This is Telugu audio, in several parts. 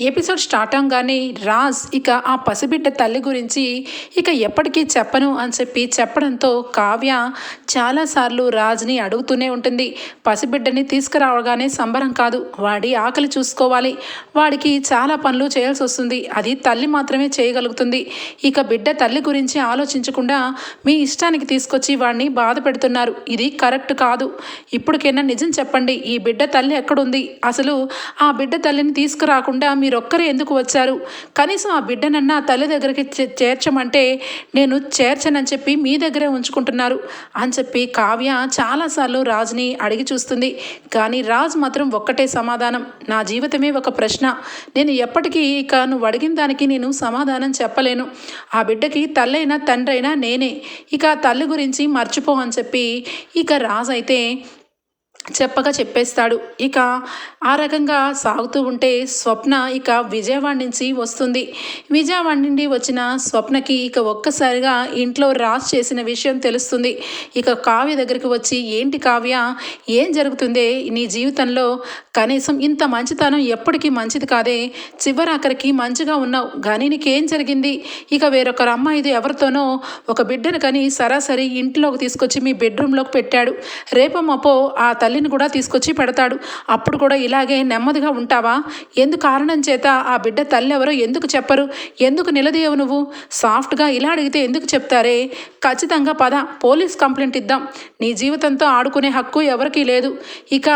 ఎపిసోడ్ స్టార్ట్ అవగానే రాజ్ ఇక ఆ పసిబిడ్డ తల్లి గురించి ఇక ఎప్పటికీ చెప్పను అని చెప్పి చెప్పడంతో కావ్య చాలాసార్లు రాజ్ని అడుగుతూనే ఉంటుంది. పసిబిడ్డని తీసుకురావగానే సంబరం కాదు. వాడి ఆకలి చూసుకోవాలి. వాడికి చాలా పనులు చేయాల్సి వస్తుంది. అది తల్లి మాత్రమే చేయగలుగుతుంది. ఇక బిడ్డ తల్లి గురించి ఆలోచించకుండా మీ ఇష్టానికి తీసుకొచ్చి వాడిని బాధ పెడుతున్నారు. ఇది కరెక్ట్ కాదు. ఇప్పటికైనా నిజం చెప్పండి. ఈ బిడ్డ తల్లి ఎక్కడుంది? అసలు ఆ బిడ్డ తల్లిని తీసుకురాకుండా మీరొక్కరే ఎందుకు వచ్చారు? కనీసం ఆ బిడ్డనన్నా తల్లి దగ్గరికి చే- చేర్చమంటే నేను చేర్చనని చెప్పి మీ దగ్గరే ఉంచుకుంటున్నారు అని చెప్పి కావ్య చాలాసార్లు రాజుని అడిగి చూస్తుంది. కానీ రాజు మాత్రం ఒక్కటే సమాధానం. నా జీవితమే ఒక ప్రశ్న. నేను ఎప్పటికీ ఇక నువ్వు అడిగిన దానికి నేను సమాధానం చెప్పలేను. ఆ బిడ్డకి తల్లైనా తండ్రైనా నేనే. ఇక తల్లి గురించి మర్చిపో అని చెప్పి ఇక రాజు అయితే చెప్పగా చెప్పేస్తాడు. ఇక ఆ రకంగా సాగుతూ ఉంటే స్వప్న ఇక విజయవాడ నుంచి వస్తుంది. విజయవాడ నుండి వచ్చిన స్వప్నకి ఇక ఒక్కసారిగా ఇంట్లో రాజ్ చేసిన విషయం తెలుస్తుంది. ఇక కావ్య దగ్గరికి వచ్చి ఏంటి కావ్య? ఏం జరుగుతుందే? నీ జీవితంలో కనీసం ఇంత మంచితనం ఎప్పటికీ మంచిది కాదే. చివరాఖరికి మంచిగా ఉన్నావు. కానీ నీకేం జరిగింది? ఇక వేరొకరు అమ్మాయిది ఎవరితోనో ఒక బిడ్డను కని సరాసరి ఇంట్లోకి తీసుకొచ్చి మీ బెడ్రూమ్లోకి పెట్టాడు. రేపమ్మపో ఆ తల్లి తల్లిని కూడా తీసుకొచ్చి పెడతాడు. అప్పుడు కూడా ఇలాగే నెమ్మదిగా ఉంటావా? ఎందుకు కారణం చేత ఆ బిడ్డ తల్లి ఎవరో ఎందుకు చెప్పరు? ఎందుకు నిలదీయవు నువ్వు? సాఫ్ట్గా ఇలా అడిగితే ఎందుకు చెప్తారే? ఖచ్చితంగా పద పోలీస్ కంప్లైంట్ ఇద్దాం. నీ జీవితంతో ఆడుకునే హక్కు ఎవరికీ లేదు. ఇక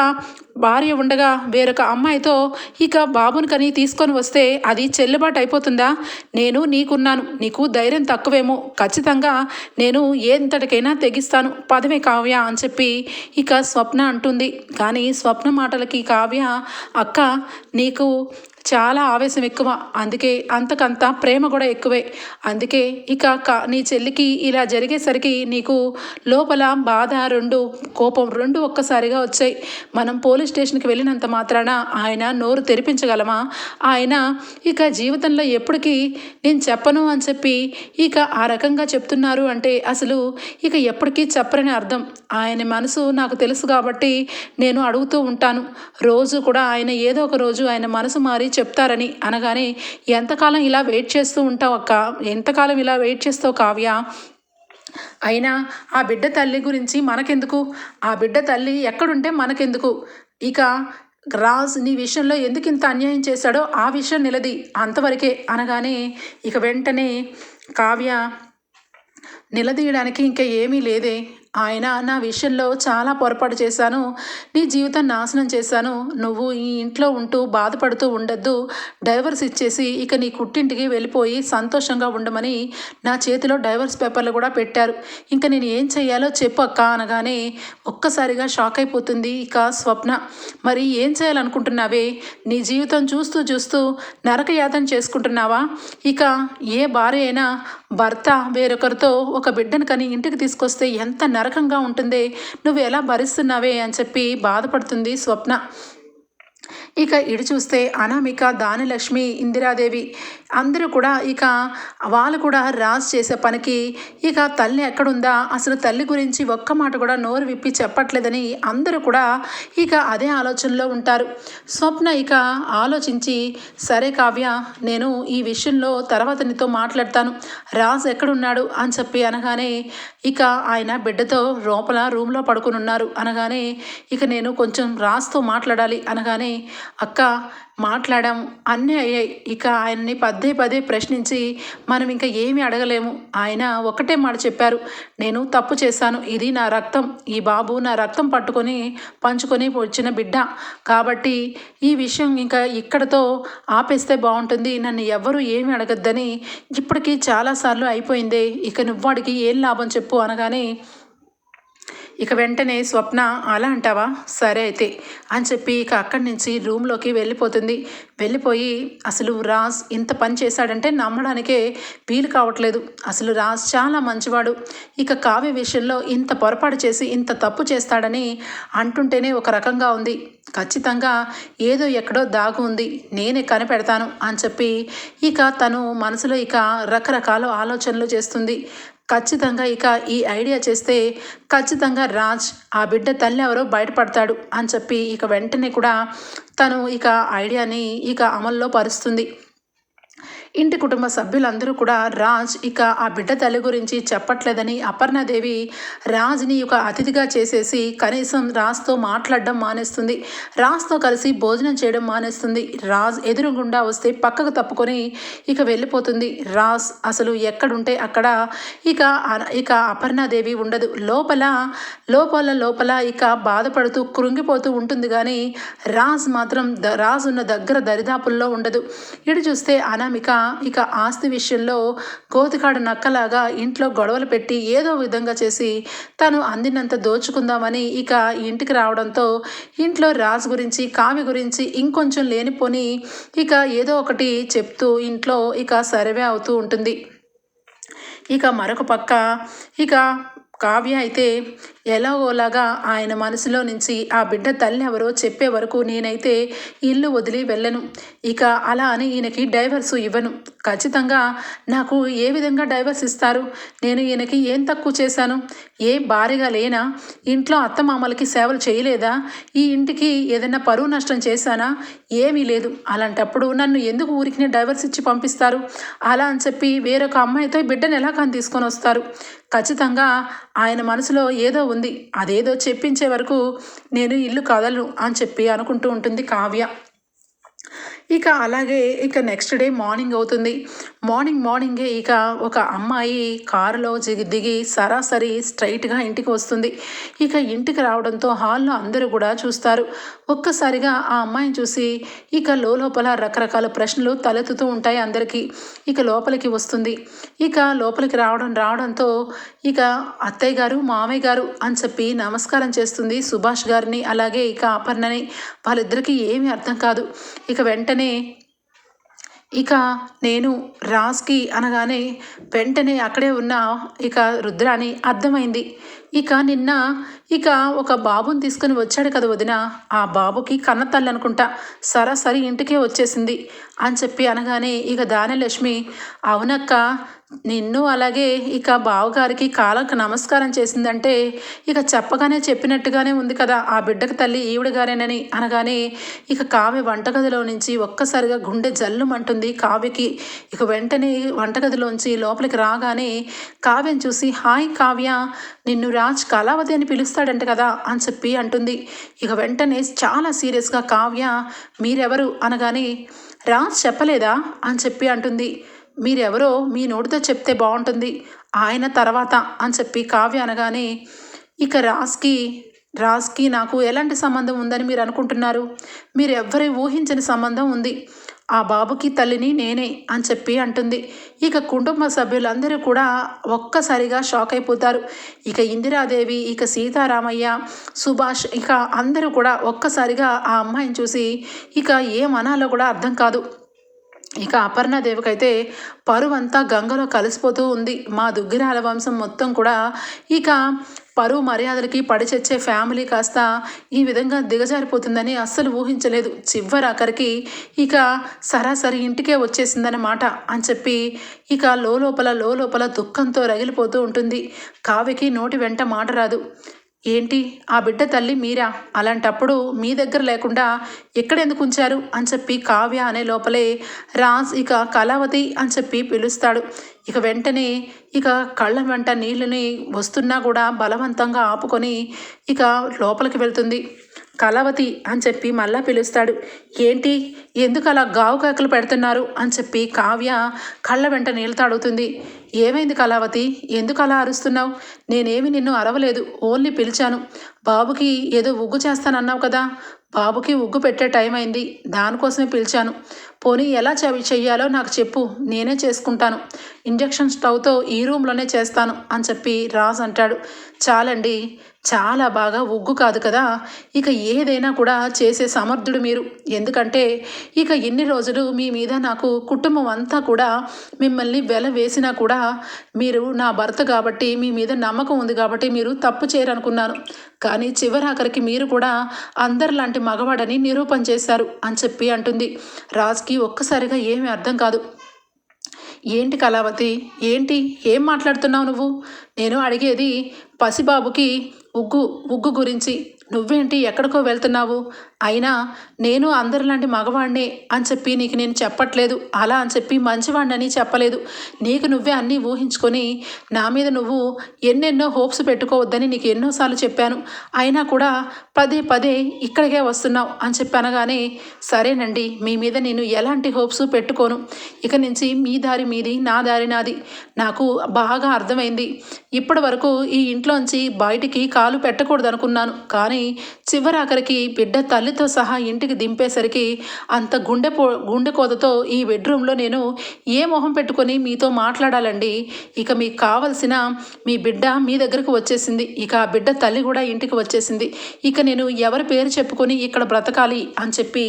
భార్య ఉండగా వేరొక అమ్మాయితో ఇక బాబుని కని తీసుకొని వస్తే అది చెల్లుబాటు అయిపోతుందా? నేను నీకున్నాను నీకు ధైర్యం తక్కువేమో. ఖచ్చితంగా నేను ఎంతటికైనా తెగిస్తాను. పదవే కావ్య అని చెప్పి ఇక స్వప్న అంటుంది. కానీ స్వప్న మాటలకి కావ్య అక్క నీకు చాలా ఆవేశం ఎక్కువ. అందుకే అంతకంత ప్రేమ కూడా ఎక్కువే. అందుకే ఇక నీ చెల్లికి ఇలా జరిగేసరికి నీకు లోపల బాధ రెండు కోపం రెండు ఒక్కసారిగా వచ్చాయి. మనం పోలీస్ స్టేషన్కి వెళ్ళినంత మాత్రాన ఆయన నోరు తెరిపించగలమా? ఆయన ఇక జీవితంలో ఎప్పటికీ నేను చెప్పను అని చెప్పి ఇక ఆ రకంగా చెప్తున్నారు అంటే అసలు ఇక ఎప్పటికీ చెప్పరని అర్థం. ఆయన మనసు నాకు తెలుసు కాబట్టి నేను అడుగుతూ ఉంటాను. రోజు కూడా ఆయన ఏదో ఒక రోజు ఆయన మనసు మారి చెప్తారని అనగానే ఎంతకాలం ఇలా వెయిట్ చేస్తూ ఉంటావు అక్క? ఎంతకాలం ఇలా వెయిట్ చేస్తావు కావ్య? అయినా ఆ బిడ్డ తల్లి గురించి మనకెందుకు? ఆ బిడ్డ తల్లి ఎక్కడుంటే మనకెందుకు? ఇక రాజ్ నీ విషయంలో ఎందుకు ఇంత అన్యాయం చేశాడో ఆ విషయం నిలది అంతవరకే అనగానే ఇక వెంటనే కావ్య నిలదీయడానికి ఇంకా ఏమీ లేదే. ఆయన నా విషయంలో చాలా పొరపాటు చేశాను. నీ జీవితం నాశనం చేశాను. నువ్వు ఈ ఇంట్లో ఉంటూ బాధపడుతూ ఉండొద్దు. డైవర్స్ ఇచ్చేసి ఇక నీ కుట్టింటికి వెళ్ళిపోయి సంతోషంగా ఉండమని నా చేతిలో డైవర్స్ పేపర్లు కూడా పెట్టారు. ఇంకా నేను ఏం చేయాలో చెప్పు అక్క అనగానే ఒక్కసారిగా షాక్ అయిపోతుంది ఇక స్వప్న. మరి ఏం చేయాలనుకుంటున్నావే? నీ జీవితం చూస్తూ చూస్తూ నరకయాతన చేసుకుంటున్నావా? ఇక ఏ భార్య అయినా భర్త వేరొకరితో ఒక బిడ్డను కని ఇంటికి తీసుకొస్తే ఎంత నరకంగా ఉంటుందే? నువ్వు ఎలా భరిస్తున్నావే అని చెప్పి బాధపడుతుంది స్వప్న. ఇక ఇటు చూస్తే అనామిక దానిలక్ష్మి ఇందిరాదేవి అందరూ కూడా ఇక వాళ్ళు కూడా రాజ్ చేసే పనికి ఇక తల్లి ఎక్కడుందా? అసలు తల్లి గురించి ఒక్క మాట కూడా నోరు విప్పి చెప్పట్లేదని అందరూ కూడా ఇక అదే ఆలోచనలో ఉంటారు. స్వప్న ఇక ఆలోచించి సరే కావ్య నేను ఈ విషయంలో తర్వాత నీతో మాట్లాడతాను. రాజ్ ఎక్కడున్నాడు? అని చెప్పి అనగానే ఇక ఆయన బిడ్డతో లోపల రూమ్లో పడుకుని ఉన్నారు అనగానే ఇక నేను కొంచెం రాజ్తో మాట్లాడాలి అనగానే అక్క మాట్లాడాం. అన్నీ అయ్యాయి. ఇక ఆయన్ని పదే పదే ప్రశ్నించి మనం ఇంకా ఏమీ అడగలేము. ఆయన ఒకటే మాట చెప్పారు. నేను తప్పు చేశాను. ఇది నా రక్తం. ఈ బాబు నా రక్తం పట్టుకొని పంచుకొని వచ్చిన బిడ్డ. కాబట్టి ఈ విషయం ఇంకా ఇక్కడతో ఆపేస్తే బాగుంటుంది. నన్ను ఎవ్వరూ ఏమి అడగద్దని ఇప్పటికీ చాలాసార్లు అయిపోయిందే. ఇక నువ్వాడికి ఏం లాభం చెప్పు అనగానే ఇక వెంటనే స్వప్న అలా అంటావా? సరే అయితే అని చెప్పి ఇక అక్కడి నుంచి రూమ్లోకి వెళ్ళిపోతుంది. వెళ్ళిపోయి అసలు రాజ్ ఇంత పని చేశాడంటే నమ్మడానికే వీలు కావట్లేదు. అసలు రాజ్ చాలా మంచివాడు. ఇక కావ్య విషయంలో ఇంత పొరపాటు చేసి ఇంత తప్పు చేస్తాడని అంటుంటేనే ఒక రకంగా ఉంది. ఖచ్చితంగా ఏదో ఎక్కడో దాగు ఉంది. నేనే కనిపెడతాను అని చెప్పి ఇక తను మనసులో ఇక రకరకాల ఆలోచనలు చేస్తుంది. ఖచ్చితంగా ఇక ఈ ఐడియా చేస్తే ఖచ్చితంగా రాజ్ ఆ బిడ్డ తల్లి ఎవరో బయటపడతాడు అని చెప్పి ఇక వెంటనే కూడా తను ఇక ఐడియాని ఇక అమల్లో పరుస్తుంది. ఇంటి కుటుంబ సభ్యులందరూ కూడా రాజ్ ఇక ఆ బిడ్డ తల్లి గురించి చెప్పట్లేదని అపర్ణదేవి రాజ్ని ఒక అతిథిగా చేసేసి కనీసం రాజ్తో మాట్లాడడం మానేస్తుంది. రాజ్తో కలిసి భోజనం చేయడం మానేస్తుంది. రాజ్ ఎదురుగుండా వస్తే పక్కకు తప్పుకొని ఇక వెళ్ళిపోతుంది. రాజ్ అసలు ఎక్కడుంటే అక్కడ ఇక ఇక అపర్ణాదేవి ఉండదు. లోపల లోపల లోపల ఇక బాధపడుతూ కృంగిపోతూ ఉంటుంది కానీ రాజ్ మాత్రం ద రాజ్ ఉన్న దగ్గర దరిదాపుల్లో ఉండదు. ఇటు చూస్తే అనామిక ఇక ఆస్తి విషయంలో కోతికాడు నక్కలాగా ఇంట్లో గొడవలు పెట్టి ఏదో విధంగా చేసి తను అందినంత దోచుకుందామని ఇక ఇంటికి రావడంతో ఇంట్లో రాజు గురించి కావ్య గురించి ఇంకొంచెం లేనిపోని ఇక ఏదో ఒకటి చెప్తూ ఇంట్లో ఇక సర్వే అవుతూ ఉంటుంది. ఇక మరొక పక్క ఇక కావ్య అయితే ఎలాగోలాగా ఆయన మనసులో నుంచి ఆ బిడ్డ తల్లి ఎవరో చెప్పే వరకు నేనైతే ఇల్లు వదిలి వెళ్ళను. ఇక అలా అని ఈయనకి డైవర్స్ ఇవ్వను. ఖచ్చితంగా నాకు ఏ విధంగా డైవర్స్ ఇస్తారు? నేను ఈయనకి ఏం తక్కువ చేశాను? ఏ భారీగా లేనా? ఇంట్లో అత్తమామలకి సేవలు చేయలేదా? ఈ ఇంటికి ఏదైనా పరువు నష్టం చేశానా? ఏమీ లేదు. అలాంటప్పుడు నన్ను ఎందుకు ఊరికి డైవర్స్ ఇచ్చి పంపిస్తారు? అలా అని చెప్పి వేరొక అమ్మాయితో బిడ్డను ఎలా కానీ తీసుకొని వస్తారు? ఖచ్చితంగా ఆయన మనసులో ఏదో ఉంది. అదేదో చెప్పించే వరకు నేను ఇల్లు కదలను అని చెప్పి అనుకుంటూ ఉంటుంది కావ్య. ఇక అలాగే ఇక నెక్స్ట్ డే మార్నింగ్ అవుతుంది. మార్నింగ్ మార్నింగే ఇక ఒక అమ్మాయి కారులో దిగి దిగి సరాసరి స్ట్రైట్గా ఇంటికి వస్తుంది. ఇక ఇంటికి రావడంతో హాల్లో అందరూ కూడా చూస్తారు. ఒక్కసారిగా ఆ అమ్మాయిని చూసి ఇక లోపల రకరకాల ప్రశ్నలు తలెత్తుతూ ఉంటాయి అందరికీ. ఇక లోపలికి వస్తుంది. ఇక లోపలికి రావడం రావడంతో ఇక అత్తయ్య గారు మామయ్య గారు అని చెప్పి నమస్కారం చేస్తుంది సుభాష్ గారిని అలాగే ఇక అపర్ణని. వాళ్ళిద్దరికీ ఏమీ అర్థం కాదు. ఇక వెంటనే ఇక నేను రాజ్కి అనగానే వెంటనే అక్కడే ఉన్న ఇక రుద్రాని అర్థమైంది. ఇక నిన్న ఇక ఒక బాబుని తీసుకుని వచ్చాడు కదా వదిన. ఆ బాబుకి కన్న తల్లి అనుకుంటా. సరాసరి ఇంటికే వచ్చేసింది అని చెప్పి అనగానే ఇక దానలక్ష్మి అవునక్క నిన్ను అలాగే ఇక బావగారికి కాలకు నమస్కారం చేసిందంటే ఇక చెప్పగానే చెప్పినట్టుగానే ఉంది కదా ఆ బిడ్డకు తల్లి ఈవిడగారేనని అనగానే ఇక కావ్య వంటగదిలో నుంచి ఒక్కసారిగా గుండె జల్లుమంటుంది కావ్యకి. ఇక వెంటనే వంటగదిలోంచి లోపలికి రాగానే కావ్యం చూసి హాయ్ కావ్య నిన్ను రా రాజ్ కళావతి అని పిలుస్తాడంట కదా అని చెప్పి అంటుంది. ఇక వెంటనే చాలా సీరియస్గా కావ్య మీరెవరు? అనగానే రాజ్ చెప్పలేదా? అని చెప్పి అంటుంది. మీరెవరో మీ నోటితో చెప్తే బాగుంటుంది. ఆయన తర్వాత అని చెప్పి కావ్య అనగానే ఇక రాజ్కి రాజ్కి నాకు ఎలాంటి సంబంధం ఉందని మీరు అనుకుంటున్నారు? మీరు ఎవ్వరి ఊహించని సంబంధం ఉంది. ఆ బాబుకి తల్లిని నేనే అని చెప్పి అంటుంది. ఇక కుటుంబ సభ్యులందరూ కూడా ఒక్కసారిగా షాక్ అయిపోతారు. ఇక ఇందిరాదేవి ఇక సీతారామయ్య సుభాష్ ఇక అందరూ కూడా ఒక్కసారిగా ఆ అమ్మాయిని చూసి ఇక ఏమనాలో కూడా అర్థం కాదు. ఇక అపర్ణదేవికైతే పరువంతా గంగలో కలిసిపోతూ ఉంది. మా దుగ్గిరాల వంశం మొత్తం కూడా ఇక పరువు మర్యాదలకి పడిచెచ్చే ఫ్యామిలీ కాస్త ఈ విధంగా దిగజారిపోతుందని అస్సలు ఊహించలేదు. చివరి ఇక సరాసరి ఇంటికే వచ్చేసిందన్నమాట అని చెప్పి ఇక లోపల లోపల దుఃఖంతో రగిలిపోతూ ఉంటుంది. కావికి నోటి వెంట మాట రాదు. ఏంటి? ఆ బిడ్డ తల్లి మీరా? అలాంటప్పుడు మీ దగ్గర లేకుండా ఎక్కడెందుకు ఉంచారు? అని చెప్పి కావ్య అనే లోపలే రాజ్ ఇక కళావతి అని చెప్పి పిలుస్తాడు. ఇక వెంటనే ఇక కళ్ళ వెంట నీళ్ళని వస్తున్నా కూడా బలవంతంగా ఆపుకొని ఇక లోపలికి వెళ్తుంది. కళావతి అని చెప్పి మళ్ళా పిలుస్తాడు. ఏంటి? ఎందుకు అలా గావు కాకలు పెడుతున్నారు? అని చెప్పి కావ్య కళ్ళ వెంట నీళ్ళతో అడుగుతుంది. ఏమైంది కళావతి? ఎందుకు అలా అరుస్తున్నావు? నేనేమి నిన్ను అరవలేదు. ఓన్లీ పిలిచాను. బాబుకి ఏదో ఉగ్గు చేస్తానన్నావు కదా. బాబుకి ఉగ్గు పెట్టే టైం అయింది. దానికోసమే పిలిచాను. పోనీ ఎలా చెవి చెయ్యాలో నాకు చెప్పు. నేనే చేసుకుంటాను. ఇంజక్షన్ స్టవ్తో ఈ రూమ్లోనే చేస్తాను అని చెప్పి రాజ్ అంటాడు. చాలండి. చాలా బాగా ఉగ్గు కాదు కదా? ఇక ఏదైనా కూడా చేసే సమర్థుడు మీరు. ఎందుకంటే ఇక ఎన్ని రోజులు మీ మీద నాకు కుటుంబం అంతా కూడా మిమ్మల్ని వెల వేసినా కూడా మీరు నా భర్త కాబట్టి మీ మీద నమ్మకం ఉంది కాబట్టి మీరు తప్పు చేయరనుకున్నాను. కానీ చివరాఖరికి మీరు కూడా అందరిలాంటి మగవాడని నిరూపణ చేశారు అని చెప్పి అంటుంది. రాజ్కి ఒక్కసారిగా ఏమీ అర్థం కాదు. ఏంటి కళావతి? ఏంటి? ఏం మాట్లాడుతున్నావు నువ్వు? నేను అడిగేది పసిబాబుకి ఉగ్గు ఉగ్గు గురించి నువ్వేంటి ఎక్కడికో వెళ్తున్నావు? అయినా నేను అందరిలాంటి మగవాణ్ణే అని చెప్పి నీకు నేను చెప్పట్లేదు. అలా అని చెప్పి మంచివాణ్ణని చెప్పలేదు. నీకు నువ్వే అన్నీ ఊహించుకొని నా మీద నువ్వు ఎన్నెన్నో హోప్స్ పెట్టుకోవద్దని నీకు ఎన్నోసార్లు చెప్పాను. అయినా కూడా పదే పదే ఇక్కడికే వస్తున్నావు అని చెప్పి అనగానే సరేనండి మీ మీద నేను ఎలాంటి హోప్స్ పెట్టుకోను. ఇక నుంచి మీ దారి మీది నా దారి నాది. నాకు బాగా అర్థమైంది. ఇప్పటి వరకు ఈ ఇంట్లోంచి బయటికి కాలు పెట్టకూడదు అనుకున్నాను కానీ చివరాఖరికి బిడ్డ తల్లితో సహా ఇంటికి దింపేసరికి అంత గుండె పో గుండె కోతతో ఈ బెడ్రూమ్లో నేను ఏ మొహం పెట్టుకొని మీతో మాట్లాడాలండి? ఇక మీకు కావలసిన మీ బిడ్డ మీ దగ్గరకు వచ్చేసింది. ఇక ఆ బిడ్డ తల్లి కూడా ఇంటికి వచ్చేసింది. ఇక నేను ఎవరి పేరు చెప్పుకొని ఇక్కడ బ్రతకాలి అని చెప్పి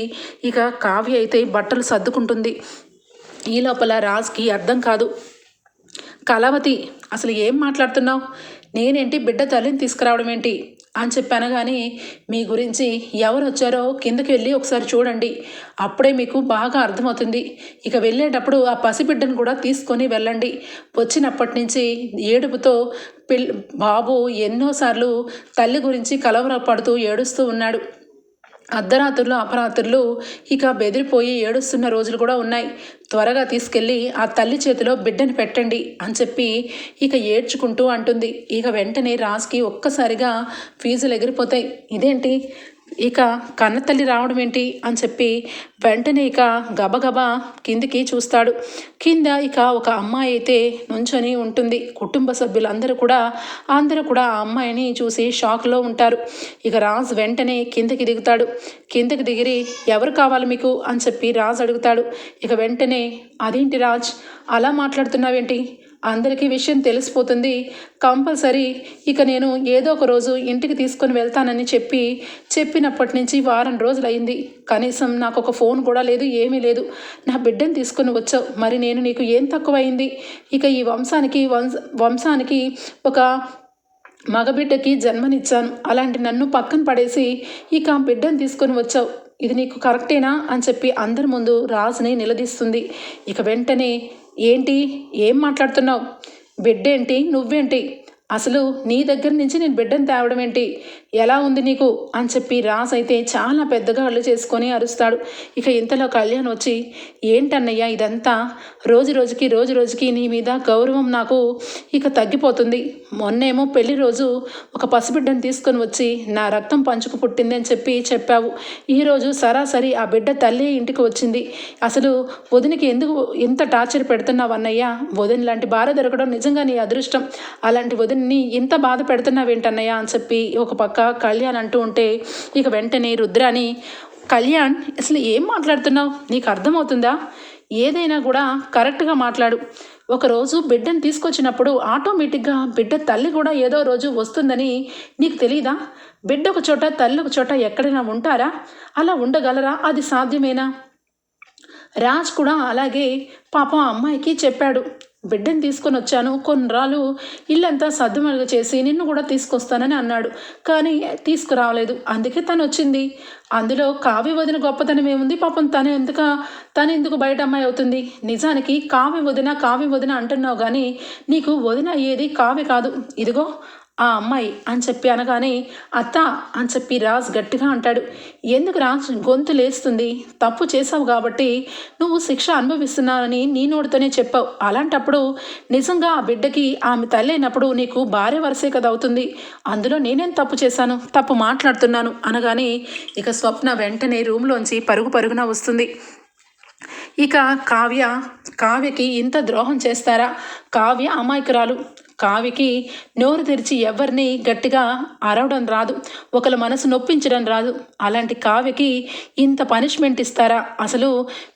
ఇక కావ్య అయితే బట్టలు సర్దుకుంటుంది. ఈ లోపల రాజ్కి అర్థం కాదు. కళావతి అసలు ఏం మాట్లాడుతున్నావు? నేనేంటి బిడ్డ తల్లిని తీసుకురావడం ఏంటి? అని చెప్పాను కానీ మీ గురించి ఎవరు వచ్చారో కిందకి వెళ్ళి ఒకసారి చూడండి. అప్పుడే మీకు బాగా అర్థమవుతుంది. ఇక వెళ్ళేటప్పుడు ఆ పసిబిడ్డను కూడా తీసుకొని వెళ్ళండి. వచ్చినప్పటి నుంచి ఏడుపుతో పిల్ బాబు ఎన్నోసార్లు తల్లి గురించి కలవరపడుతూ ఏడుస్తూ ఉన్నాడు. అర్ధరాత్రులు అపరాత్రులు ఇక బెదిరిపోయి ఏడుస్తున్న రోజులు కూడా ఉన్నాయి. త్వరగా తీసుకెళ్ళి ఆ తల్లి చేతిలో బిడ్డని పెట్టండి అని చెప్పి ఇక ఏడ్చుకుంటూ అంటుంది. ఇక వెంటనే రాజ్కి ఒక్కసారిగా ఫీజులు ఎగిరిపోతాయి. ఇదేంటి? ఇక కన్నతల్లి రావడం ఏంటి అని చెప్పి వెంటనే ఇక గబగబా కిందికి చూస్తాడు. కింద ఇక ఒక అమ్మాయి అయితే నుంచొని ఉంటుంది. కుటుంబ సభ్యులందరూ కూడా అందరూ కూడా ఆ అమ్మాయిని చూసి షాక్లో ఉంటారు. ఇక రాజ్ వెంటనే కిందకి దిగుతాడు. కిందకి దిగిరి ఎవరు కావాలి మీకు? అని చెప్పి రాజ్ అడుగుతాడు. ఇక వెంటనే అదేంటి రాజ్? అలా మాట్లాడుతున్నావేంటి? అందరికీ విషయం తెలిసిపోతుంది. కంపల్సరీ ఇక నేను ఏదో ఒక రోజు ఇంటికి తీసుకొని వెళ్తానని చెప్పి చెప్పినప్పటి నుంచి వారం రోజులు అయింది కనీసం నాకు ఒక ఫోన్ కూడా లేదు ఏమీ లేదు. నా బిడ్డను తీసుకొని వచ్చావు. మరి నేను నీకు ఏం తక్కువైంది? ఇక ఈ వంశానికి వంశ వంశానికి ఒక మగబిడ్డకి జన్మనిచ్చాను. అలాంటి నన్ను పక్కన పడేసి ఇక బిడ్డను తీసుకొని వచ్చావు. ఇది నీకు కరెక్టేనా? అని చెప్పి అందరి ముందు రాజుని నిలదీస్తుంది. ఇక వెంటనే ఏంటి? ఏం మాట్లాడుతున్నావు? బిడ్డేంటి? నువ్వేంటి? అసలు నీ దగ్గర నుంచి నేను బిడ్డను తేవడం ఏంటి? ఎలా ఉంది నీకు? అని చెప్పి రాస్ అయితే చాలా పెద్దగా అల్లు చేసుకొని అరుస్తాడు. ఇక ఇంతలో కళ్యాణ్ వచ్చి ఏంటన్నయ్యా ఇదంతా? రోజు రోజుకి రోజు రోజుకి నీ మీద గౌరవం నాకు ఇక తగ్గిపోతుంది. మొన్నేమో పెళ్ళి రోజు ఒక పసిబిడ్డను తీసుకొని వచ్చి నా రక్తం పంచుకు పుట్టింది అని చెప్పి చెప్పావు. ఈరోజు సరాసరి ఆ బిడ్డ తల్లి ఇంటికి వచ్చింది. అసలు వదినికి ఎందుకు ఇంత టార్చర్ పెడుతున్నావు అన్నయ్య? వదిన లాంటి భార్య దొరకడం నిజంగా నీ అదృష్టం. అలాంటి వదిన్ని ఇంత బాధ పెడుతున్నావేంటన్నయ్య అని చెప్పి ఒక పక్క కళ్యాణ్ అంటూ ఉంటే ఇక వెంటనే రుద్రాని కళ్యాణ్ అసలు ఏం మాట్లాడుతున్నావు? నీకు అర్థమవుతుందా? ఏదైనా కూడా కరెక్ట్గా మాట్లాడు. ఒకరోజు బిడ్డను తీసుకొచ్చినప్పుడు ఆటోమేటిక్గా బిడ్డ తల్లి కూడా ఏదో రోజు వస్తుందని నీకు తెలియదా బిడ్డ ఒక చోట తల్లి ఒక చోట ఎక్కడైనా ఉంటారా? అలా ఉండగలరా? అది సాధ్యమేనా? రాజ్ కూడా అలాగే పాపం అమ్మాయికి చెప్పాడు. బిడ్డను తీసుకొని వచ్చాను. కొన్ని రాళ్ళు ఇల్లంతా సర్దుమలుగా చేసి నిన్ను కూడా తీసుకొస్తానని అన్నాడు. కానీ తీసుకురావలేదు అందుకే తను వచ్చింది అందులో కావ్య వదిన గొప్పతనం ఏముంది? పాపం తను ఎందుకు తను ఎందుకు బయట అమ్మాయి అవుతుంది? నిజానికి కావ్య వదిన కావ్య వదిన అంటున్నావు కానీ నీకు వదిన అయ్యేది కావ్య కాదు. ఇదిగో ఆ అమ్మాయి అని చెప్పి అనగానే అత్త అని చెప్పి రాజ్ గట్టిగా అంటాడు. ఎందుకు రాజ్? గొంతు లేస్తుంది. తప్పు చేసావు కాబట్టి నువ్వు శిక్ష అనుభవిస్తున్నానని నీ నోటితోనే చెప్పావు. అలాంటప్పుడు నిజంగా ఆ బిడ్డకి ఆమె తల్లి అయినప్పుడు నీకు భార్య వరసే కదా అవుతుంది. అందులో నేనేం తప్పు చేశాను? తప్పు మాట్లాడుతున్నాను అనగానే ఇక స్వప్న వెంటనే రూమ్లోంచి పరుగు పరుగున వస్తుంది. ఇక కావ్య కావ్యకి ఇంత ద్రోహం చేస్తారా? కావ్య అమాయకురాలు. కావికి నోరు తెరిచి ఎవరిని గట్టిగా అరవడం రాదు ఒకళ్ళ మనసు నొప్పించడం రాదు. అలాంటి కావ్యకి ఇంత పనిష్మెంట్ ఇస్తారా? అసలు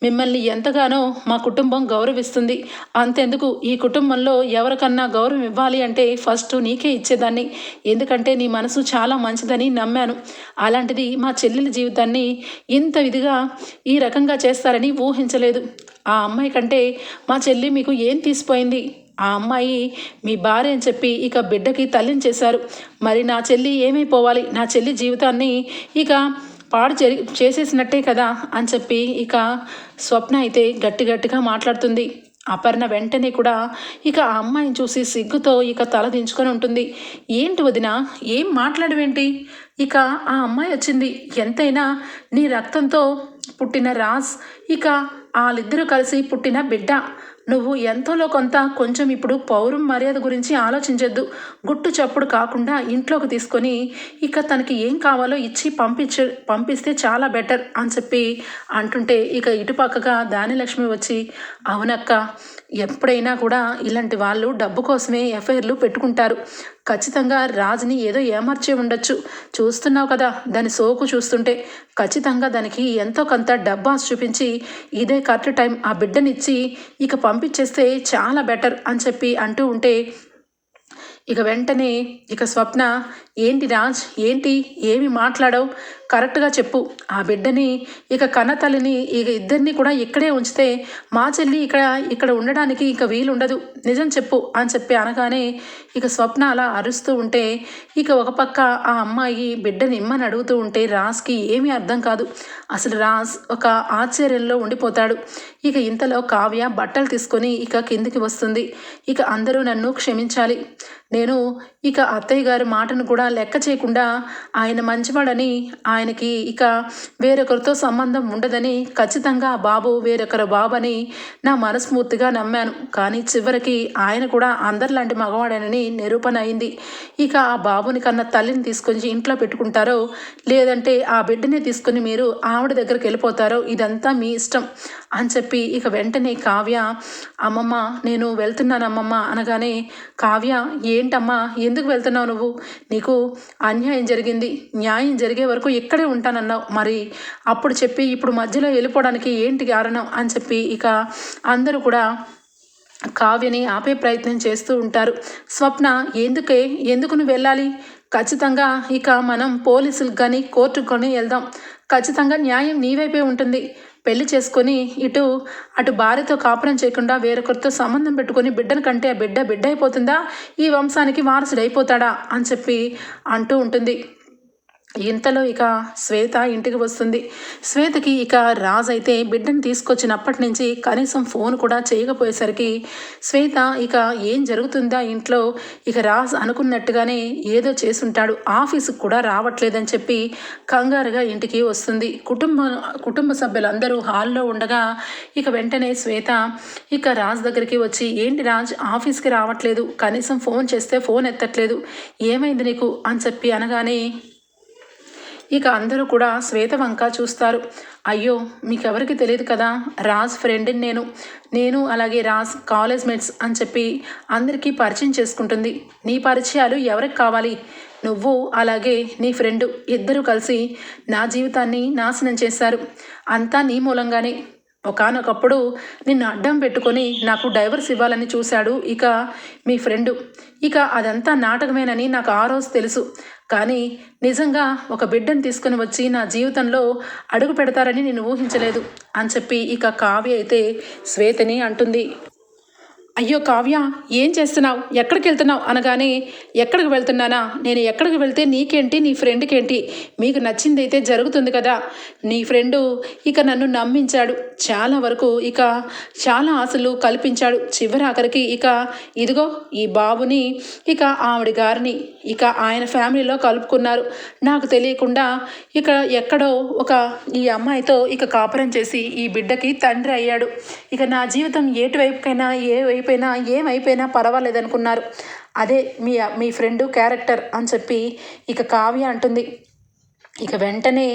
మిమ్మల్ని ఎంతగానో మా కుటుంబం గౌరవిస్తుంది. అంతెందుకు? ఈ కుటుంబంలో ఎవరికన్నా గౌరవం ఇవ్వాలి అంటే ఫస్ట్ నీకే ఇచ్చేదాన్ని. ఎందుకంటే నీ మనసు చాలా మంచిదని నమ్మాను. అలాంటిది మా చెల్లెల జీవితాన్ని ఇంత విధిగా ఈ రకంగా చేస్తారని ఊహించలేదు. ఆ అమ్మాయి కంటే మా చెల్లి మీకు ఏం తీసిపోయింది? ఆ అమ్మాయి మీ భార్య అని చెప్పి ఇక బిడ్డకి తల్లిని చేశారు. మరి నా చెల్లి ఏమైపోవాలి? నా చెల్లి జీవితాన్ని ఇక పాడు జరి చేసేసినట్టే కదా అని చెప్పి ఇక స్వప్న అయితే గట్టి గట్టిగా మాట్లాడుతుంది. అపర్ణ వెంటనే కూడా ఇక ఆ అమ్మాయిని చూసి సిగ్గుతో ఇక తల దించుకొని ఉంటుంది. ఏంటి వదిన ఏం మాట్లాడవేంటి? ఇక ఆ అమ్మాయి వచ్చింది. ఎంతైనా నీ రక్తంతో పుట్టిన రాజ్ ఇక వాళ్ళిద్దరూ కలిసి పుట్టిన బిడ్డ. నువ్వు ఎంతలో కొంత కొంచెం ఇప్పుడు పౌరం మర్యాద గురించి ఆలోచించొద్దు. గుట్టు చప్పుడు కాకుండా ఇంట్లోకి తీసుకొని ఇక తనకి ఏం కావాలో ఇచ్చి పంపించ పంపిస్తే చాలా బెటర్ అని చెప్పి అంటుంటే ఇక ఇటుపక్కగా దానిలక్ష్మి వచ్చి అవునక్క ఎప్పుడైనా కూడా ఇలాంటి వాళ్ళు డబ్బు కోసమే ఎఫ్ఐఆర్లు పెట్టుకుంటారు. ఖచ్చితంగా రాజుని ఏదో ఏమర్చి ఉండొచ్చు. చూస్తున్నావు కదా దాని సోకు చూస్తుంటే. ఖచ్చితంగా దానికి ఎంతో కొంత డబ్బు ఆశ చూపించి ఇదే కరెక్ట్ టైం ఆ బిడ్డనిచ్చి ఇక పంపించేస్తే చాలా బెటర్ అని చెప్పి అంటూ ఉంటే ఇక వెంటనే ఇక స్వప్న ఏంటి రాజ్? ఏంటి? ఏమి మాట్లాడవు? కరెక్ట్గా చెప్పు. ఆ బిడ్డని ఇక కన్నతల్లిని ఇక ఇద్దరిని కూడా ఇక్కడే ఉంచితే మా చెల్లి ఇక్కడ ఇక్కడ ఉండడానికి ఇక వీలు ఉండదు నిజం చెప్పు అని చెప్పి అనగానే ఇక స్వప్న అలా అరుస్తూ ఉంటే ఇక ఒక పక్క ఆ అమ్మాయి బిడ్డని ఇమ్మని అడుగుతూ ఉంటే రాజ్కి ఏమీ అర్థం కాదు. అసలు రాజ్ ఒక ఆశ్చర్యంలో ఉండిపోతాడు. ఇక ఇంతలో కావ్య బట్టలు తీసుకొని ఇక కిందికి వస్తుంది. ఇక అందరూ నన్ను క్షమించాలి. నేను ఇక అత్తయ్య గారి మాటను కూడా లెక్క చేయకుండా ఆయన మంచివాడని ఆయనకి ఇక వేరొకరితో సంబంధం ఉండదని ఖచ్చితంగా బాబు వేరొకరు బాబని నా మనస్ఫూర్తిగా నమ్మాను. కానీ చివరికి ఆయన కూడా అందరిలాంటి మగవాడనని నిరూపణ అయింది. ఇక ఆ బాబుని కన్నా తల్లిని తీసుకొని ఇంట్లో పెట్టుకుంటారో లేదంటే ఆ బిడ్డని తీసుకొని మీరు ఆవిడ దగ్గరికి వెళ్ళిపోతారో ఇదంతా మీ ఇష్టం. అని చెప్పి ఇక వెంటనే కావ్య అమ్మమ్మ నేను వెళ్తున్నాను అమ్మమ్మ అనగానే కావ్య ఏంటమ్మా ఎందుకు వెళ్తున్నావు నువ్వు? నీకు అన్యాయం జరిగింది న్యాయం జరిగే వరకు ఇక్కడే ఉంటానన్నావు. మరి అప్పుడు చెప్పి ఇప్పుడు మధ్యలో వెళ్ళిపోవడానికి ఏంటి కారణం? అని చెప్పి ఇక అందరూ కూడా కావ్యని ఆపే ప్రయత్నం చేస్తూ ఉంటారు. స్వప్న ఎందుకే? ఎందుకు నువ్వు వెళ్ళాలి? ఖచ్చితంగా ఇక మనం పోలీసులకు కానీ కోర్టుకు కానీ వెళ్దాం. ఖచ్చితంగా న్యాయం నీ వైపే ఉంటుంది. పెళ్ళి చేసుకొని ఇటు అటు భార్యతో కాపురం చేయకుండా వేరొకరితో సంబంధం పెట్టుకొని బిడ్డను కంటే ఆ బిడ్డ బిడ్డ అయిపోతుందా ఈ వంశానికి వారసుడు అయిపోతాడా అని చెప్పి అంటూ ఉంటుంది. ఇంతలో ఇక శ్వేత ఇంటికి వస్తుంది. శ్వేతకి ఇక రాజ్ అయితే బిడ్డను తీసుకొచ్చినప్పటి నుంచి కనీసం ఫోన్ కూడా చేయకపోయేసరికి శ్వేత ఇక ఏం జరుగుతుందా ఇంట్లో? ఇక రాజ్ అనుకున్నట్టుగానే ఏదో చేసుంటాడు. ఆఫీసుకు కూడా రావట్లేదని చెప్పి కంగారుగా ఇంటికి వస్తుంది. కుటుంబ కుటుంబ సభ్యులందరూ హాల్లో ఉండగా ఇక వెంటనే శ్వేత ఇక రాజ్ దగ్గరికి వచ్చి ఏంటి రాజ్ ఆఫీస్కి రావట్లేదు. కనీసం ఫోన్ చేస్తే ఫోన్ ఎత్తట్లేదు. ఏమైంది నీకు? అని చెప్పి అనగానే ఇక అందరూ కూడా శ్వేత వంక చూస్తారు. అయ్యో మీకెవరికి తెలియదు కదా? రాజ్ ఫ్రెండ్ని నేను. నేను అలాగే రాజ్ కాలేజ్ మేట్స్ అని చెప్పి అందరికీ పరిచయం చేసుకుంటుంది. నీ పరిచయాలు ఎవరికి కావాలి? నువ్వు అలాగే నీ ఫ్రెండ్ ఇద్దరు కలిసి నా జీవితాన్ని నాశనం చేశారు. అంతా నీ మూలంగానే. ఒకనొకప్పుడు నిన్ను అడ్డం పెట్టుకొని నాకు డైవర్స్ ఇవ్వాలని చూశాడు ఇక మీ ఫ్రెండు. ఇక అదంతా నాటకమేనని నాకు ఆ రోజు తెలుసు. కానీ నిజంగా ఒక బిడ్డను తీసుకుని వచ్చి నా జీవితంలో అడుగు పెడతారని నేను ఊహించలేదు అని చెప్పి ఇక కావ్య అయితే శ్వేతని అంటుంది. అయ్యో కావ్య ఏం చేస్తున్నావు? ఎక్కడికి వెళ్తున్నావు అనగానే ఎక్కడికి వెళ్తున్నానా? నేను ఎక్కడికి వెళ్తే నీకేంటి నీ ఫ్రెండ్కి ఏంటి మీకు నచ్చింది అయితే జరుగుతుంది కదా? నీ ఫ్రెండు ఇక నన్ను నమ్మించాడు. చాలా వరకు ఇక చాలా ఆశలు కల్పించాడు. చివరి ఆఖరికి ఇక ఇదిగో ఈ బాబుని ఇక ఆవిడ గారిని ఇక ఆయన ఫ్యామిలీలో కలుపుకున్నారు. నాకు తెలియకుండా ఇక ఎక్కడో ఒక ఈ అమ్మాయితో ఇక కాపురం చేసి ఈ బిడ్డకి తండ్రి అయ్యాడు. ఇక నా జీవితం ఏటువైపుకైనా ఏ వైపు వైపైనా ఏమైపోయినా పర్వాలేదనుకున్నారు. అదే మీ మీ ఫ్రెండు క్యారెక్టర్ అని చెప్పి ఇక కావ్య అంటుంది. ఇక వెంటనే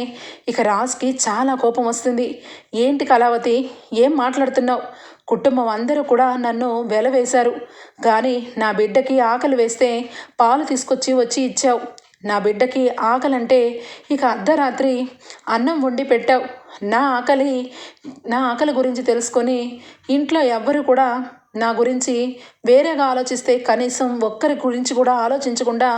ఇక రాజ్కి చాలా కోపం వస్తుంది. ఏంటి కళావతి ఏం మాట్లాడుతున్నావు? కుటుంబం అందరూ కూడా నన్ను వెలవేశారు. కానీ నా బిడ్డకి ఆకలి వేస్తే పాలు తీసుకొచ్చి వచ్చి ఇచ్చావు. నా బిడ్డకి ఆకలంటే ఇక అర్ధరాత్రి అన్నం వండి పెట్టావు. నా ఆకలి నా ఆకలి గురించి తెలుసుకొని ఇంట్లో ఎవ్వరు కూడా నా గురించి వేరేగా ఆలోచిస్తే కనీసం ఒక్కరి గురించి కూడా ఆలోచించకుండా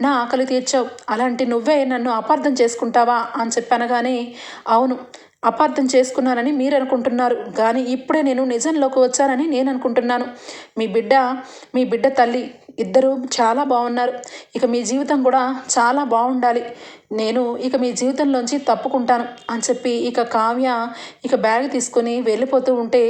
నా ఆకలి తీర్చావు. అలాంటి నువ్వే నన్ను అపార్థం చేసుకుంటావా అని చెప్పనగానే అవును అపార్థం చేసుకున్నానని మీరు అనుకుంటున్నారు కానీ ఇప్పుడే నేను నిజంలోకి వచ్చానని నేను అనుకుంటున్నాను మీ బిడ్డ మీ బిడ్డ తల్లి ఇద్దరు చాలా బాగున్నారు. ఇక మీ జీవితం కూడా చాలా బాగుండాలి. నేను ఇక మీ జీవితంలోంచి తప్పుకుంటాను అని చెప్పి ఇక కావ్య ఇక బ్యాగ్ తీసుకొని వెళ్ళిపోతూ ఉంటే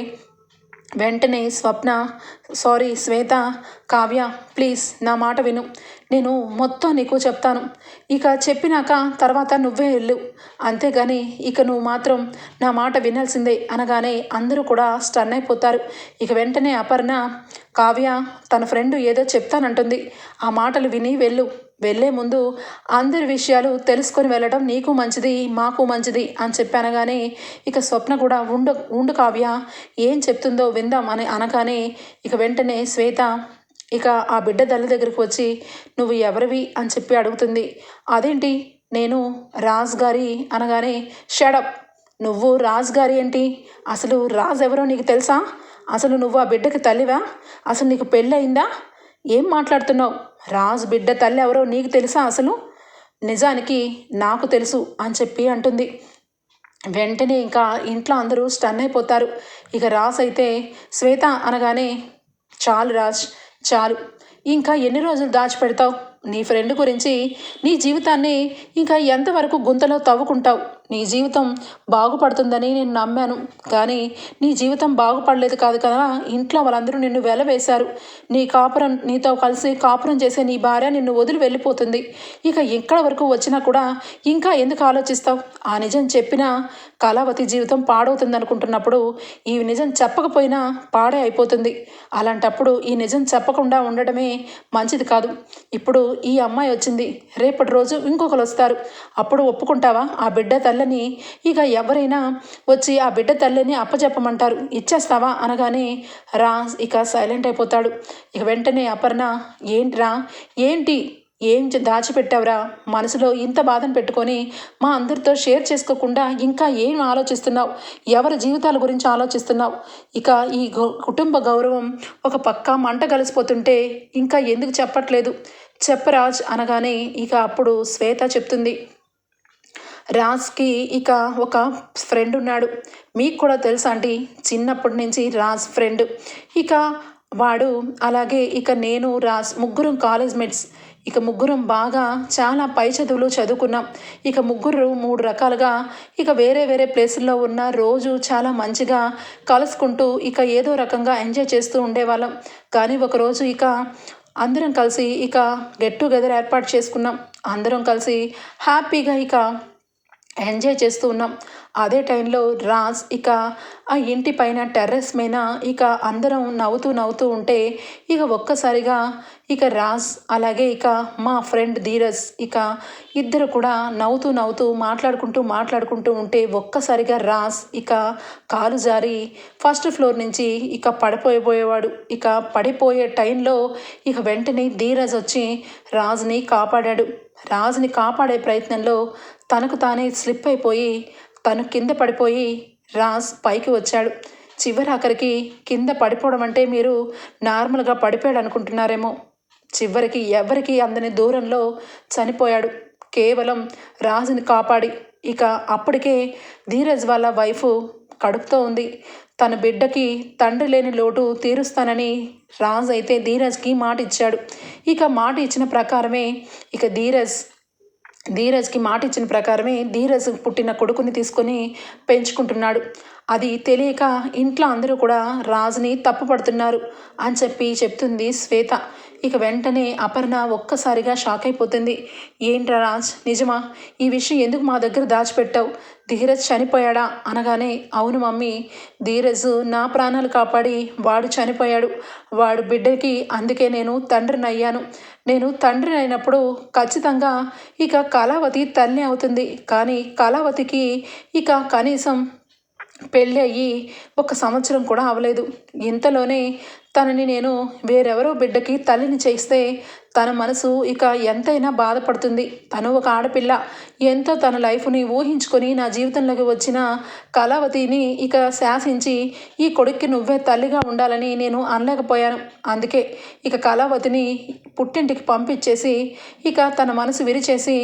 వెంటనే స్వప్న సారీ శ్వేత కావ్య ప్లీజ్ నా మాట విను. నేను మొత్తం నీకు చెప్తాను. ఇక చెప్పినాక తర్వాత నువ్వే వెళ్ళు. అంతేగాని ఇక నువ్వు మాత్రం నా మాట వినాల్సిందే అనగానే అందరూ కూడా స్టన్ అయిపోతారు. ఇక వెంటనే అపర్ణ కావ్య తన ఫ్రెండ్ ఏదో చెప్తానంటుంది. ఆ మాటలు విని వెళ్ళు. వెళ్ళే ముందు అందరి విషయాలు తెలుసుకొని వెళ్ళడం నీకు మంచిది మాకు మంచిది అని చెప్పనగానే ఇక స్వప్న కూడా ఉండు ఉండు కావ్య ఏం చెప్తుందో విందాం అని అనగానే ఇక వెంటనే శ్వేత ఇక ఆ బిడ్డ తల్లి దగ్గరికి వచ్చి నువ్వు ఎవరివి? అని చెప్పి అడుగుతుంది. అదేంటి? నేను రాజ్ గారి? అనగానే షడప్ నువ్వు రాజ్ గారి ఏంటి? అసలు రాజ్ ఎవరో నీకు తెలుసా? అసలు నువ్వు ఆ బిడ్డకి తల్లివా? అసలు నీకు పెళ్ళయిందా? ఏం మాట్లాడుతున్నావు? రాజు బిడ్డ తల్లి ఎవరో నీకు తెలుసా అసలు? నిజానికి నాకు తెలుసు అని చెప్పి అంటుంది. వెంటనే ఇంకా ఇంట్లో అందరూ స్టన్ అయిపోతారు. ఇక రాజ్ అయితే శ్వేత అనగానే చాలు రాజ్ చాలు. ఇంకా ఎన్ని రోజులు దాచిపెడతావు? నీ ఫ్రెండ్ గురించి నీ జీవితాన్ని ఇంకా ఎంతవరకు గుంతలో తవ్వుకుంటావు? నీ జీవితం బాగుపడుతుందని నేను నమ్మాను. కానీ నీ జీవితం బాగుపడలేదు కాదు కదా? ఇంట్లో వాళ్ళందరూ నిన్ను వెలవేశారు. నీ కాపురం నీతో కలిసి కాపురం చేసే నీ భార్య నిన్ను వదిలి వెళ్ళిపోతుంది. ఇక ఎక్కడ వరకు వచ్చినా కూడా ఇంకా ఎందుకు ఆలోచిస్తావు? ఆ నిజం చెప్పినా కళావతి జీవితం పాడవుతుంది అనుకుంటున్నప్పుడు ఈ నిజం చెప్పకపోయినా పాడే అయిపోతుంది. అలాంటప్పుడు ఈ నిజం చెప్పకుండా ఉండడమే మంచిది కాదు. ఇప్పుడు ఈ అమ్మాయి వచ్చింది. రేపటి రోజు ఇంకొకరు వస్తారు. అప్పుడు ఒప్పుకుంటావా? ఆ బిడ్డ తల్లి తల్లిని ఇక ఎవరైనా వచ్చి ఆ బిడ్డ తల్లిని అప్పచెప్పమంటారు ఇచ్చేస్తావా? అనగానే రా ఇక సైలెంట్ అయిపోతాడు. ఇక వెంటనే అపర్ణ ఏంట్రా? ఏంటి? ఏం దాచిపెట్టావురా? మనసులో ఇంత బాధను పెట్టుకొని మా అందరితో షేర్ చేసుకోకుండా ఇంకా ఏం ఆలోచిస్తున్నావు? ఎవరి జీవితాల గురించి ఆలోచిస్తున్నావు? ఇక ఈ కుటుంబ గౌరవం ఒక పక్క మంట కలిసిపోతుంటే ఇంకా ఎందుకు చెప్పట్లేదు? చెప్పరాజ్ అనగానే ఇక అప్పుడు శ్వేత చెప్తుంది. రాజ్కి ఇక ఒక ఫ్రెండ్ ఉన్నాడు. మీకు కూడా తెలుసా అండి చిన్నప్పటి నుంచి రాజ్ ఫ్రెండ్. ఇక వాడు అలాగే ఇక నేను రాజ్ ముగ్గురం కాలేజ్ మేట్స్. ఇక ముగ్గురం బాగా చాలా పై చదువులు చదువుకున్నాం. ఇక ముగ్గురు మూడు రకాలుగా ఇక వేరే వేరే ప్లేసుల్లో ఉన్న రోజు చాలా మంచిగా కలుసుకుంటూ ఇక ఏదో రకంగా ఎంజాయ్ చేస్తూ ఉండేవాళ్ళం. కానీ ఒకరోజు ఇక అందరం కలిసి ఇక గెట్ టుగెదర్ ఏర్పాటు చేసుకున్నాం. అందరం కలిసి హ్యాపీగా ఇక ఎంజాయ్ చేస్తూ ఉన్నాం. అదే టైంలో రాజ్ ఇక ఆ ఇంటి పైన టెర్రస్ మీద ఇక అందరం నవ్వుతూ నవ్వుతూ ఉంటే ఇక ఒక్కసారిగా ఇక రాజ్ అలాగే ఇక మా ఫ్రెండ్ ధీరజ్ ఇక ఇద్దరు కూడా నవ్వుతూ నవ్వుతూ మాట్లాడుకుంటూ మాట్లాడుకుంటూ ఉంటే ఒక్కసారిగా రాజ్ ఇక కాలు జారి ఫస్ట్ ఫ్లోర్ నుంచి ఇక పడిపోయిపోయేవాడు ఇక పడిపోయే టైంలో ఇక వెంటనే ధీరజ్ వచ్చి రాజ్ని కాపాడాడు. రాజుని కాపాడే ప్రయత్నంలో తనకు తానే స్లిప్ అయిపోయి తను కింద పడిపోయి రాజ్ పైకి వచ్చాడు. చివరాఖరికి కింద పడిపోవడం అంటే మీరు నార్మల్గా పడిపోయాడు అనుకుంటున్నారేమో చివరికి ఎవరికి అందని దూరంలో చనిపోయాడు. కేవలం రాజుని కాపాడి ఇక అప్పటికే ధీరజ్ వాళ్ళ వైఫ్ కడుపుతో ఉంది. తన బిడ్డకి తండ్రి లేని లోటు తీరుస్తానని రాజ్ అయితే ధీరజ్కి మాట ఇచ్చాడు ఇక మాట ఇచ్చిన ప్రకారమే ఇక ధీరజ్ ధీరజ్కి మాట ఇచ్చిన ప్రకారమే ధీరజ్ పుట్టిన కొడుకుని తీసుకొని పెంచుకుంటున్నాడు. అది తెలియక ఇంట్లో అందరూ కూడా రాజుని తప్పుపడుతున్నారు అని చెప్పి చెప్తుంది శ్వేత. ఇక వెంటనే అపర్ణ ఒక్కసారిగా షాక్ అయిపోతుంది. ఏంట్రా రాజ్? నిజమా? ఈ విషయం ఎందుకు మా దగ్గర దాచిపెట్టావు? ధీరజ్ చనిపోయాడా? అనగానే అవును మమ్మీ. ధీరజ్ నా ప్రాణాలు కాపాడి వాడు చనిపోయాడు. వాడు బిడ్డకి అందుకే నేను తండ్రిని అయ్యాను నేను తండ్రి అయినప్పుడు ఖచ్చితంగా ఇక కళావతి తల్లి అవుతుంది. కానీ కళావతికి ఇక కనీసం పెళ్ళి అయ్యి ఒక సంవత్సరం కూడా అవలేదు. ఇంతలోనే తనని నేను వేరెవరో బిడ్డకి తల్లిని చేస్తే తన మనసు ఇక ఎంతైనా బాధపడుతుంది. తను ఒక ఆడపిల్ల. ఎంతో తన లైఫ్ని ఊహించుకొని నా జీవితంలోకి వచ్చిన కళావతిని ఇక శాసించి ఈ కొడుక్కి నువ్వే తల్లిగా ఉండాలని నేను అనలేకపోయాను. అందుకే ఇక కళావతిని పుట్టింటికి పంపించేసి ఇక తన మనసు విరిచేసి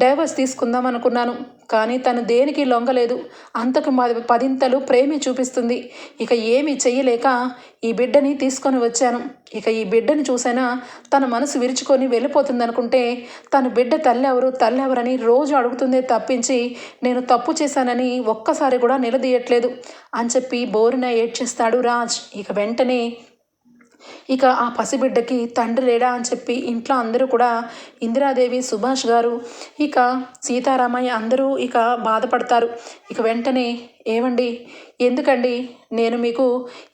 డైవర్స్ తీసుకుందాం అనుకున్నాను. కానీ తను దేనికి లొంగలేదు? అంతకు మ- పదింతలు ప్రేమే చూపిస్తుంది. ఇక ఏమీ చెయ్యలేక ఈ బిడ్డని తీసుకొని వచ్చాను. ఇక ఈ బిడ్డని చూసైనా తన మనసు విరుచుకొని వెళ్ళిపోతుందనుకుంటే తన బిడ్డ తల్లెవరు ఎవరు తల్లి ఎవరని రోజు అడుగుతుందే తప్పించి నేను తప్పు చేశానని ఒక్కసారి కూడా నిలదీయట్లేదు. అని చెప్పి బోరున ఏడ్చేస్తాడు రాజ్. ఇక వెంటనే ఇక ఆ పసిబిడ్డకి తండ్రి లేడా అని చెప్పి ఇంట్లో అందరూ కూడా ఇందిరాదేవి సుభాష్ గారు ఇక సీతారామయ్య అందరూ ఇక బాధపడతారు. ఇక వెంటనే ఏమండి? ఎందుకండి? నేను మీకు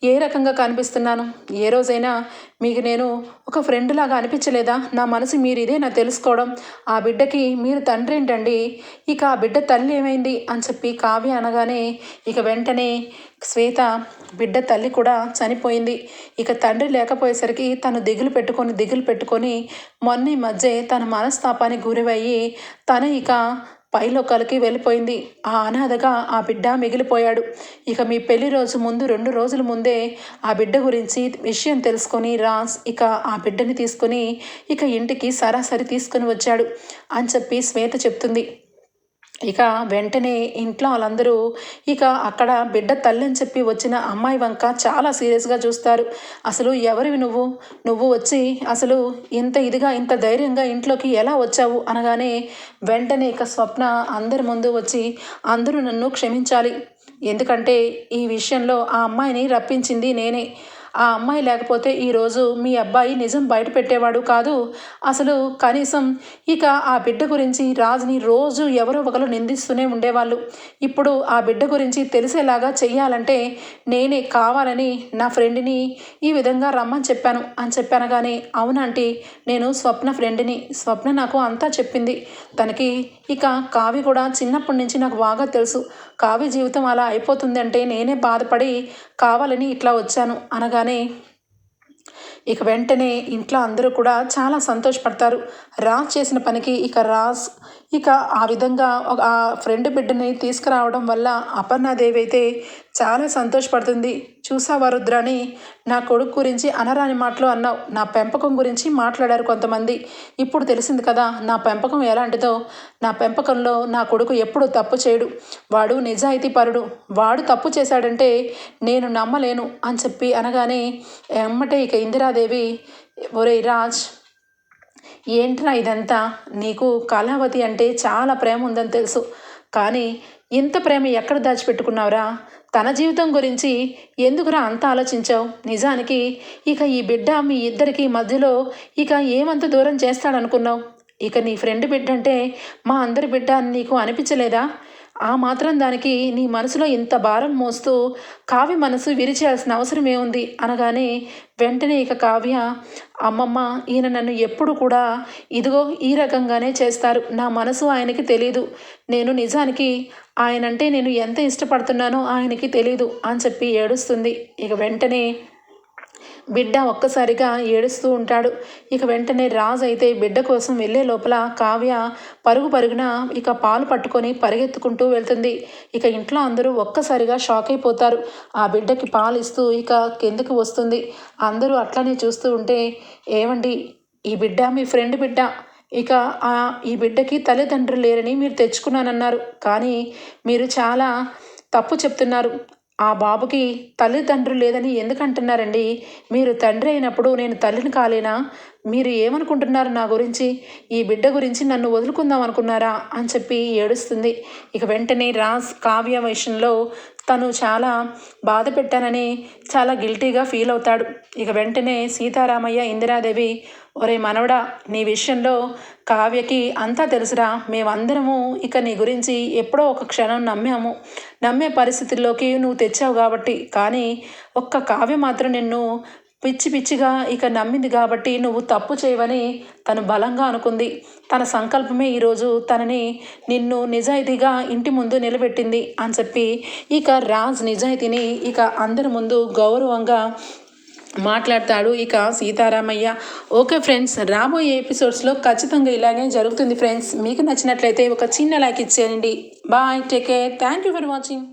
ఏ రకంగా కనిపిస్తున్నాను? ఏ రోజైనా మీకు నేను ఒక ఫ్రెండ్ లాగా అనిపించలేదా? నా మనసు మీరు ఇదే నా తెలుసుకోవడం. ఆ బిడ్డకి మీరు తండ్రి ఏంటండి? ఇక ఆ బిడ్డ తల్లి ఏమైంది? అని చెప్పి కావ్య అనగానే ఇక వెంటనే శ్వేత బిడ్డ తల్లి కూడా చనిపోయింది. ఇక తండ్రి లేకపోయేసరికి తను దిగులు పెట్టుకొని దిగులు పెట్టుకొని మొన్న ఈ మధ్య తన మనస్తాపానికి గురివయ్యి తను ఇక పైలోకాలకి వెళ్ళిపోయింది. ఆ అనాథగా ఆ బిడ్డ మిగిలిపోయాడు. ఇక మీ పెళ్ళి రోజు ముందు రెండు రోజుల ముందే ఆ బిడ్డ గురించి విషయం తెలుసుకొని రాజ్ ఇక ఆ బిడ్డని తీసుకొని ఇక ఇంటికి సరాసరి తీసుకొని వచ్చాడు అని చెప్పి శ్వేత చెప్తుంది. ఇక వెంటనే ఇంట్లో వాళ్ళందరూ ఇక అక్కడ బిడ్డ తల్లి అని చెప్పి వచ్చిన అమ్మాయి వంక చాలా సీరియస్గా చూస్తారు. అసలు ఎవరివి నువ్వు? నువ్వు వచ్చి అసలు ఇంత ఇదిగా ఇంత ధైర్యంగా ఇంట్లోకి ఎలా వచ్చావు? అనగానే వెంటనే ఇక స్వప్న అందరి ముందు వచ్చి అందరూ నన్ను క్షమించాలి. ఎందుకంటే ఈ విషయంలో ఆ అమ్మాయిని రప్పించింది నేనే. ఆ అమ్మాయి లేకపోతే ఈరోజు మీ అబ్బాయి నిజం బయట పెట్టేవాడు కాదు. అసలు కనీసం ఇక ఆ బిడ్డ గురించి రాజుని రోజు ఎవరో ఒకరు నిందిస్తూనే ఉండేవాళ్ళు. ఇప్పుడు ఆ బిడ్డ గురించి తెలిసేలాగా చెయ్యాలంటే నేనే కావాలని నా ఫ్రెండ్ని ఈ విధంగా రమ్మని చెప్పాను అని చెప్పాను కానీ అవునంటీ నేను స్వప్న ఫ్రెండ్ని. స్వప్న నాకు అంతా చెప్పింది. తనకి ఇక కావి కూడా చిన్నప్పటి నుంచి నాకు బాగా తెలుసు. కావి జీవితం అలా అయిపోతుందంటే నేనే బాధపడి కావాలని ఇట్లా వచ్చాను అనగా అనగానే ఇక వెంటనే ఇంట్లో అందరూ కూడా చాలా సంతోషపడతారు. రాజ్ చేసిన పనికి ఇక రాజ్ ఇక ఆ విధంగా ఒక ఆ ఫ్రెండ్ బిడ్డని తీసుకురావడం వల్ల అపర్ణాదేవి అయితే చాలా సంతోషపడుతుంది. చూసావా రుద్రాని నా కొడుకు గురించి అనరాని మాటలు అన్నావు. నా పెంపకం గురించి మాట్లాడారు కొంతమంది. ఇప్పుడు తెలిసింది కదా నా పెంపకం ఎలాంటిదో. నా పెంపకంలో నా కొడుకు ఎప్పుడు తప్పు చేయడు. వాడు నిజాయితీ పరుడు. వాడు తప్పు చేశాడంటే నేను నమ్మలేను అని చెప్పి అనగానే ఎమ్మటే ఇక ఇందిరాదేవి ఒరే రాజ్ ఏంట్రా ఇదంతా? నీకు కళావతి అంటే చాలా ప్రేమ ఉందని తెలుసు. కానీ ఇంత ప్రేమ ఎక్కడ దాచిపెట్టుకున్నావురా? తన జీవితం గురించి ఎందుకురా అంత ఆలోచించావు? నిజానికి ఇక ఈ బిడ్డ మీ ఇద్దరికి మధ్యలో ఇక ఏమంత దూరం చేస్తాడనుకున్నావు? ఇక నీ ఫ్రెండ్ బిడ్డ అంటే మా అందరి బిడ్డ అని నీకు అనిపించలేదా? ఆ మాత్రం దానికి నీ మనసులో ఇంత భారం మోస్తూ కావ్య మనసు విరిచేయాల్సిన అవసరం ఏముంది? అనగానే వెంటనే ఇక కావ్య అమ్మమ్మ ఈయన నన్ను ఎప్పుడు కూడా ఇదిగో ఈ రకంగానే చేస్తారు. నా మనసు ఆయనకి తెలీదు. నేను నిజానికి ఆయనంటే నేను ఎంత ఇష్టపడుతున్నానో ఆయనకి తెలీదు అని చెప్పి ఏడుస్తుంది. ఇక వెంటనే బిడ్డ ఒక్కసారిగా ఏడుస్తూ ఉంటాడు. ఇక వెంటనే రాజు అయితే బిడ్డ కోసం వెళ్ళే లోపల కావ్య పరుగు పరుగున ఇక పాలు పట్టుకొని పరిగెత్తుకుంటూ వెళ్తుంది. ఇక ఇంట్లో అందరూ ఒక్కసారిగా షాక్ అయిపోతారు. ఆ బిడ్డకి పాలు ఇస్తూ ఇక కిందకి వస్తుంది. అందరూ అట్లనే చూస్తూ ఉంటే ఏమండి ఈ బిడ్డ మీ ఫ్రెండ్ బిడ్డ. ఇక ఆ ఈ బిడ్డకి తల్లిదండ్రులు లేరని మీరు తెచ్చుకున్నానన్నారు. కానీ మీరు చాలా తప్పు చెప్తున్నారు. ఆ బాబుకి తల్లిదండ్రులు లేదని ఎందుకంటున్నారండి? మీరు తండ్రి అయినప్పుడు నేను తల్లిని కాలేనా? మీరు ఏమనుకుంటున్నారు నా గురించి? ఈ బిడ్డ గురించి నన్ను వదులుకుందాం అనుకున్నారా? అని చెప్పి ఏడుస్తుంది. ఇక వెంటనే రాజ్ కావ్య విషయంలో తను చాలా బాధ పెట్టానని చాలా గిల్టీగా ఫీల్ అవుతాడు. ఇక వెంటనే సీతారామయ్య ఇందిరాదేవి ఒరే మనవడా నీ విషయంలో కావ్యకి అంతా తెలుసురా. మేమందరము ఇక నీ గురించి ఎప్పుడో ఒక క్షణం నమ్మాము. నమ్మే పరిస్థితుల్లోకి నువ్వు తెచ్చావు కాబట్టి. కానీ ఒక్క కావ్య మాత్రం నిన్ను పిచ్చి పిచ్చిగా ఇక నమ్మింది కాబట్టి నువ్వు తప్పు చేయవని తను బలంగా అనుకుంది. తన సంకల్పమే ఈరోజు తనని నిన్ను నిజాయితీగా ఇంటి ముందు నిలబెట్టింది అని చెప్పి ఇక రాజ్ నిజాయితీని ఇక అందరి ముందు గౌరవంగా మాట్లాడతాడు. ఇక సీతారామయ్య ఓకే ఫ్రెండ్స్ రాబోయే ఎపిసోడ్స్లో ఖచ్చితంగా ఇలాగే జరుగుతుంది ఫ్రెండ్స్. మీకు నచ్చినట్లయితే ఒక చిన్న లైక్ ఇచ్చేయండి. Bye take care. Thank you for watching.